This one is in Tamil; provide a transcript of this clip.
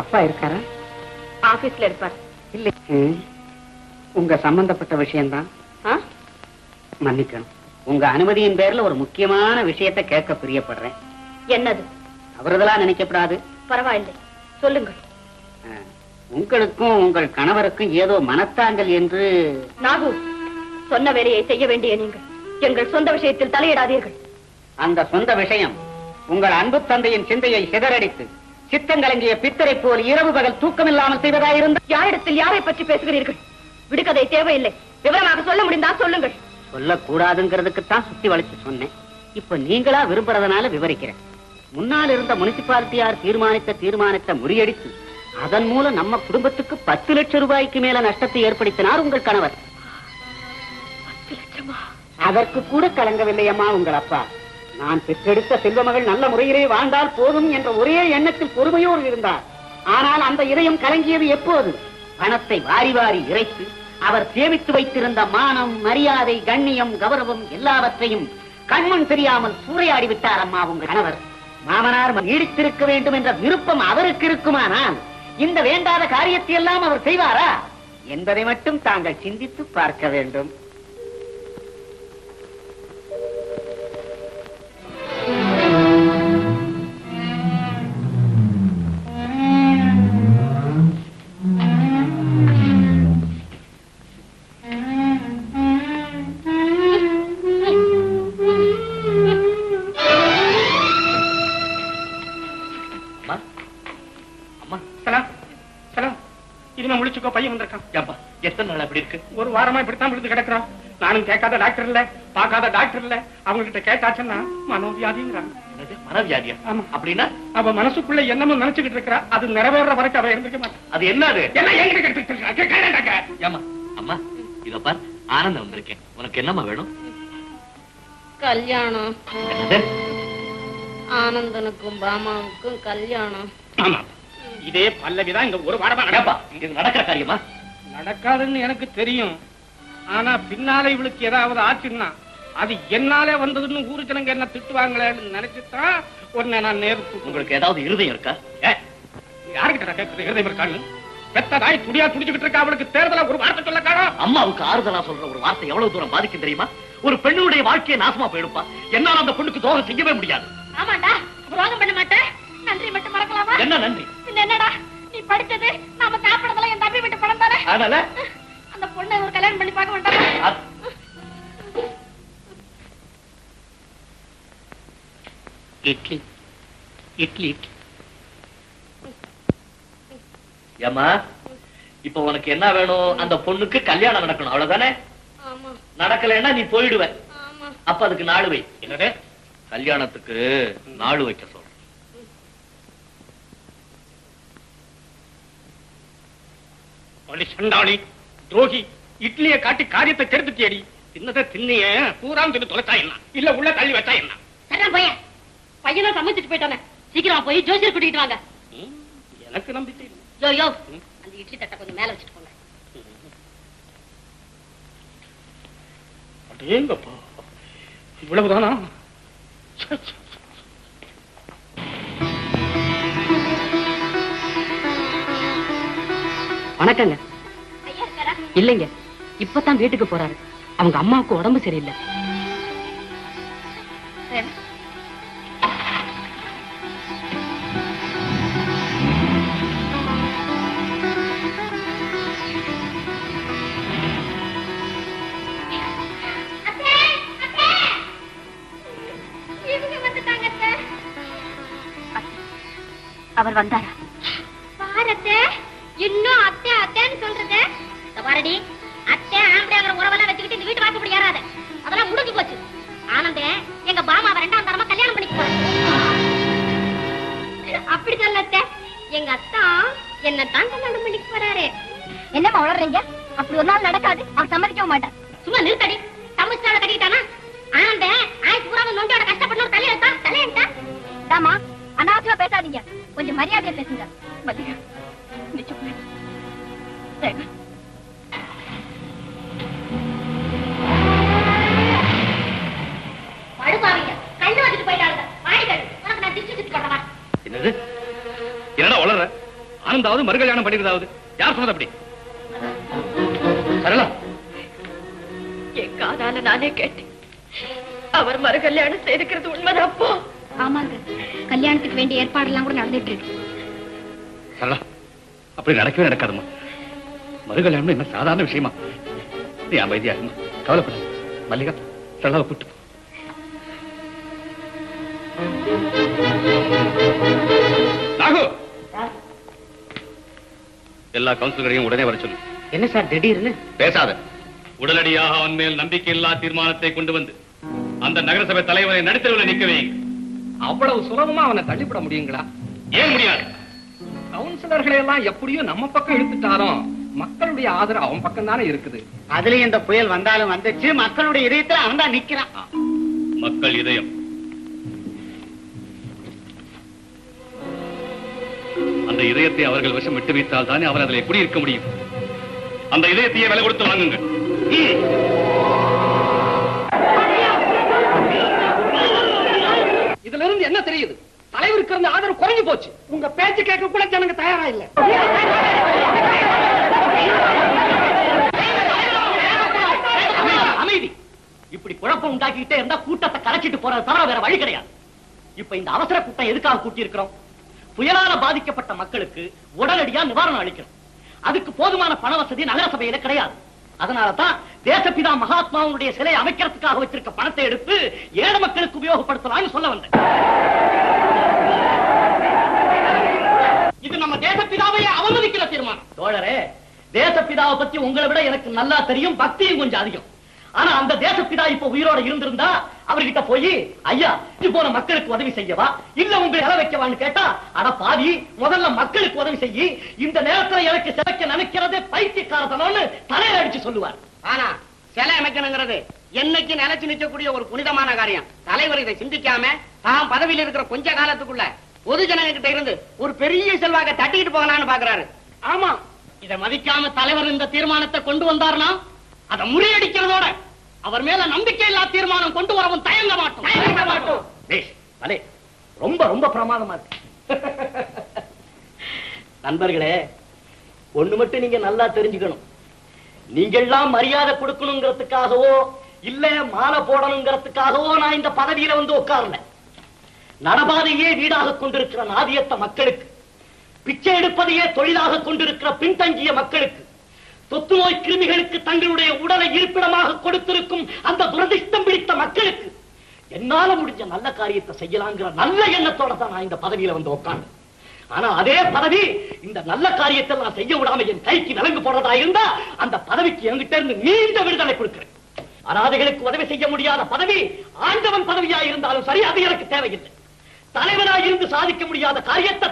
அப்பா இருக்காரா? ஆபீஸ்ல இருப்பார். இல்லை. உங்க சம்பந்தப்பட்ட விஷயம்தான்? மன்னிக்கணும். உங்க அனுமதியின் பேர்ல ஒரு முக்கியமான விஷயத்தை கேட்க பிரியப்படுறேன். என்னது? அவரதெல்லாம் நினைக்கப்படாது. பரவாயில்லை. சொல்லுங்கள். உங்களுக்கும் உங்கள் கணவருக்கும் ஏதோ மனத்தாங்கல் என்று நாகு சொன்ன வேலையை செய்ய வேண்டிய நீங்கள். எங்கள் சொந்த விஷயத்தில் தலையிடாதீர்கள். அந்த சொந்த விஷயம் உங்கள் அன்பு தந்தையின் சிந்தையை சிதறடித்து சித்தங்கலங்கிய பித்தரை போல் இரவு பகல் தூக்கமில்லாமல் செய்வதாயிருந்த யாரிடத்தில் யாரை பற்றி பேசுகிறீர்கள்? விடுகதை தேவையில்லை. விவரமாக சொல்ல முடிந்தால் சொல்லுங்கள். சொல்லக்கூடாதுங்கிறதுக்குத்தான் சுத்தி வளைச்சு சொன்னேன். இப்ப நீங்களா விரும்புறதுனால விவரிக்கிறேன். முன்னால் இருந்த முனிசிபாலிட்டியார் தீர்மானித்த தீர்மானத்தை முறியடித்து அதன் மூலம் நம்ம குடும்பத்துக்கு பத்து லட்சம் ரூபாய்க்கு மேல நஷ்டத்தை ஏற்படுத்தினார் உங்கள் கணவர். அதற்கு கூட கலங்கவில்லை அம்மா உங்கள் அப்பா. நான் பெற்றெடுத்த செல்வமகள் நல்ல முறையிலே வாழ்ந்தால் போதும் என்ற ஒரே எண்ணத்தில் பொறுமையோடு இருந்தார். ஆனால் அந்த இதயம் கலங்கியது எப்போது? பணத்தை வாரி வாரி இறைத்து அவர் சேமித்து வைத்திருந்த மானம் மரியாதை கண்ணியம் கௌரவம் எல்லாவற்றையும் கண்மண் தெரியாமல் சூறையாடி விட்டார் அம்மா உங்கள் கணவர். மாமனார் நீடித்திருக்க வேண்டும் என்ற விருப்பம் அவருக்கு இருக்குமானால் இந்த வேண்டாத காரியத்தை எல்லாம் அவர் செய்வாரா? என்பதை மட்டும் தாங்கள் சிந்தித்து பார்க்க வேண்டும். சலாம் சலாம் இனிமே முழிச்சுக்கோ பையன் வந்திருக்கான். ஏப்பா எத்தனை நாள் அப்படி இருக்கு? ஒரு வாரமா இப்படித்தான் விழுந்து கிடக்குறான். நானும் கேட்காத டாக்டர் இல்ல பார்க்காத டாக்டர் இல்ல. அவங்க கிட்ட கேட்டாச்சுன்னா மனோவியாதிங்கிறாங்க. மனவியாதியா? ஆமா. அப்படின்னா? அவ மனசுக்குள்ள என்னமோ நினைச்சுக்கிட்டு இருக்கா அது நிறைவேற வரைக்கும் அவ இருந்திருக்க அது என்னது எல்லாம் என்கிட்ட கேட்டுட்டு இருக்கா. கே- கேளுடா, கே. ஏமா அம்மா இத பார் ஆனந்தம் வந்திருக்கேன். உனக்கு என்னம்மா வேணும்? கல்யாணம். ஆனந்தனுக்கும் பாமாவுக்கும் கல்யாணம். ஆமா. இதே பல்லவிதான் இந்த ஒரு வாரமா நடப்பா இது நடக்கிற காரியமா? நடக்காதுன்னு எனக்கு தெரியும். ஆனா பின்னால இவளுக்கு ஏதாவது ஆச்சுன்னா அது என்னாலே வந்ததுன்னு ஊரு ஜனங்க என்ன திட்டுவாங்களேன்னு நினைச்சுதான் உன்னை நான் நேருக்கு உங்களுக்கு ஏதாவது இருதயம் இருக்கா? நான் கேட்கறது இருதயம் இருக்கான்னு பெத்த தாய் துடியா துடிச்சுக்கிட்டு இருக்கா அவளுக்கு தேர்தல ஒரு வார்த்தை சொல்ல காணோம் அம்மாவுக்கு ஆறுதலா சொல்ற ஒரு வார்த்தை எவ்வளவு தூரம் பாதிக்கும் தெரியுமா? ஒரு பெண்ணுடைய வாழ்க்கையை நாசமா போயிடுப்பா. என்னால அந்த பொண்ணுக்கு துரோகம் செய்யவே முடியாது. ஆமாண்டா துரோகம் பண்ண மாட்டேன். நன்றி மட்டும் மறக்கலாமா? என்ன நன்றி? என்னடா? நீ படிச்சது நாம சாப்பிடறதெல்லாம் என் தம்பி விட்டு பணம் தானே? அதனால அந்த பொண்ணை ஒரு கல்யாணம் பண்ணி பார்க்க மாட்டாங்க இட்லி. இட்லி இட்லி. இப்ப உனக்கு என்ன வேணும்? அந்த பொண்ணுக்கு கல்யாணம் நடக்கணும். அவ்வளவுதானே? நடக்கலைன்னா நீ போயிடுவ. அப்ப அதுக்கு நாள் வை. என்னது? கல்யாணத்துக்கு நாள் வைக்க சொல்றேன் அடி சண்டாளி. துரோகி இட்லியை காட்டி காரியத்தை கெடுத்துட்டியடி. தின்னதை தின்னிய பூராம் தின்னு தொலைச்சா என்ன? இல்ல உள்ள தள்ளி வச்சா என்ன? சரிதான் பையன். பையனை சமைச்சிட்டு போயிட்டானே. சீக்கிரம் போய் ஜோசியர் கூட்டிட்டு வாங்க. எனக்கு நம்பிக்கை யோ அந்த இட்லி தட்டை கொஞ்சம் மேல வச்சுட்டு போங்க. அடேங்கப்பா. இவ்வளவுதானா? இருக்காரா இல்லைங்க இப்பதான் வீட்டுக்கு போறாரு. அவங்க அம்மாவுக்கு உடம்பு சரியில்லை. அவர் வந்தாரா? பாரத்தே இன்னும் பாரடி அத்தை ஆம்பளைங்கிற உறவெல்லாம் வச்சுக்கிட்டு இந்த வீட்டு வாசப்படி ஏறாத. அதெல்லாம் முடிஞ்சு போச்சு. ஆனந்தே எங்க பாமாவை ரெண்டாம் தரமா கல்யாணம் பண்ணிக்க போறேன் அப்படி சொல்ல அத்தை. எங்க அத்தா என்ன தான் கல்யாணம் பண்ணிக்க போறாரு. என்னம்மா உளறீங்க? அப்படி ஒரு நாள் நடக்காது. அவர் சம்மதிக்க மாட்டார் சும்மா நிறுத்தடி தமிழ்ச்சால கட்டிட்டானா ஆனந்தே ஆயுசு பூரா நொண்டியோட கஷ்டப்பட்டு தலையெடுத்தா தலையெடுத்தா தாமா அனாவசியமா பேசாதீங்க. கொஞ்சம் மரியாதையா பேசுங்க. மல்லிகா வளர வாழ்ந்தாவது மறுகல்யாணம் பண்ணிருந்தாவது யார் சொன்னது அப்படி? சரளா. என் காதால நானே கேட்டேன். அவர் மறுகல்யாணம் செய்திருக்கிறது உண்மைதான் அப்போ. ஆமாங்க. கல்யாணத்துக்கு வேண்டிய ஏற்பாடெல்லாம் கூட நடந்துட்டு இருக்கு சரளா அப்படி நடக்கவே நடக்காதும்மா மறுகல்யாணம் என்ன சாதாரண விஷயமா? நீ அமைதியா இருமா. கவலைப்பட மல்லிகா சரளாவை கூட்டு போ. நாகு எல்லா கவுன்சிலரையும் உடனே வர சொல்லு. என்ன சார் திடீர்னு? பேசாத. உடனடியாக அவன் மேல் நம்பிக்கையில்லா தீர்மானத்தை கொண்டு வந்து அந்த நகரசபை தலைவரை நடுத்தரவில் வையுங்க. அவ்வளவு சுலபமா அவனை தள்ளிவிட முடியுங்களா? ஏன் முடியாது? கவுன்சிலர்களை எல்லாம் எப்படியும் நம்ம பக்கம் இழுத்துட்டாலும் மக்களுடைய ஆதரவு அவன் பக்கம் தானே இருக்குது. அதுலயும் இந்த புயல் வந்தாலும் வந்துச்சு மக்களுடைய இதயத்துல அவன் தான் நிக்கிறான். மக்கள் இதயம். இதயத்தை அவர்கள் வசம் விட்டு வைத்தால் தானே அவர் அதில் குடியிருக்க முடியும். அந்த இதயத்தையே விலை கொடுத்து வாங்குங்க இதுல இருந்து என்ன தெரியுது? தலைவருக்கு இருந்த ஆதரவு குறைஞ்சு போச்சு. உங்க பேச்சு கேட்க கூட ஜனங்க தயாரா இல்ல. அமைதி இப்படி குழப்பம் உண்டாக்கிட்டே இருந்தா கூட்டத்தை கலைச்சிட்டு போறது தவிர வேற வழி கிடையாது. இப்ப இந்த அவசர கூட்டம் எதுக்காக கூட்டி இருக்கிறோம் புயலால பாதிக்கப்பட்ட மக்களுக்கு உடனடியா நிவாரணம் அளிக்கணும். அதுக்கு போதுமான பண வசதி நகர சபையில கிடையாது. அதனாலதான் தேசப்பிதா மகாத்மாவுடைய சிலை அமைக்கிறதுக்காக வச்சிருக்க பணத்தை எடுத்து ஏழை மக்களுக்கு உபயோகப்படுத்தலாம்னு சொல்ல வந்தேன். இது நம்ம தேசப்பிதாவையே அவமதிக்கிற தீர்மானம். தோழரே தேசப்பிதாவை பத்தி உங்களை விட எனக்கு நல்லா தெரியும் பக்தியும் கொஞ்சம் அதிகம். ஆனா அந்த தேசப்பிதா இப்ப உயிரோட இருந்திருந்தா அவர்கிட்ட போய் ஐயா இது போன மக்களுக்கு உதவி செய்யவா? இல்ல உங்களை இல வைக்கவான்னு கேட்டா அட பாவி முதல்ல மக்களுக்கு உதவி செய்யி. இந்த நேரத்துல எனக்கு சிலைக்க நினைக்கிறதே பைத்தியக்காரத்தனம்னு தலையில அடிச்சு சொல்லுவார். ஆனா சிலை அமைக்கணுங்கிறது என்னைக்கு நிலைச்சு நிற்கக்கூடிய ஒரு புனிதமான காரியம். தலைவர் இதை சிந்திக்காம தாம் பதவியில் இருக்கிற கொஞ்ச காலத்துக்குள்ள பொது ஜனங்க கிட்ட இருந்து ஒரு பெரிய செல்வாக்க தட்டிக்கிட்டு போகலாம்னு பாக்குறாரு. ஆமா. இதை மதிக்காம தலைவர் இந்த தீர்மானத்தை கொண்டு வந்தார்னா அதை முறியடிக்கிறதோட அவர் மேல நம்பிக்கை இல்லா தீர்மானம் கொண்டு வரவும் தயங்க மாட்டோம். தயங்க மாட்டோம். ரொம்ப ரொம்ப பிரமாதமா இருக்கு. நண்பர்களே ஒண்ணு மட்டும் நீங்க நல்லா தெரிஞ்சுக்கணும். நீங்கெல்லாம் மரியாதை கொடுக்கணுங்கிறதுக்காகவோ இல்ல மாலை போடணுங்கிறதுக்காகவோ நான் இந்த பதவியில வந்து உட்கார்ல. நடபாதையே வீடாக கொண்டிருக்கிற நாதியத்த மக்களுக்கு பிச்சை எடுப்பதையே தொழிலாக கொண்டிருக்கிற பின்தங்கிய மக்களுக்கு தொத்து நோய் கிருமிகளுக்கு தங்களுடைய உடலை இருப்பிடமாக கொடுத்திருக்கும் அந்த துரதிஷ்டம் பிடித்த மக்களுக்கு என்னால முடிஞ்ச நல்ல காரியத்தை செய்யலாங்கிற நல்ல எண்ணத்தோட தான் நான் இந்த பதவியில வந்து உட்கார்ந்து ஆனா அதே பதவி இந்த நல்ல காரியத்தை நான் செய்ய விடாம என் கைக்கு விலங்கு போடுறதா இருந்தா அந்த பதவிக்கு என்கிட்ட இருந்து நீண்ட விடுதலை கொடுக்கிறேன். அனாதைகளுக்கு உதவி செய்ய முடியாத பதவி ஆண்டவன் பதவியா இருந்தாலும் சரி அது எனக்கு தேவையில்லை. தலைவனாய் இருந்து சாதிக்க முடியாத காரியத்தை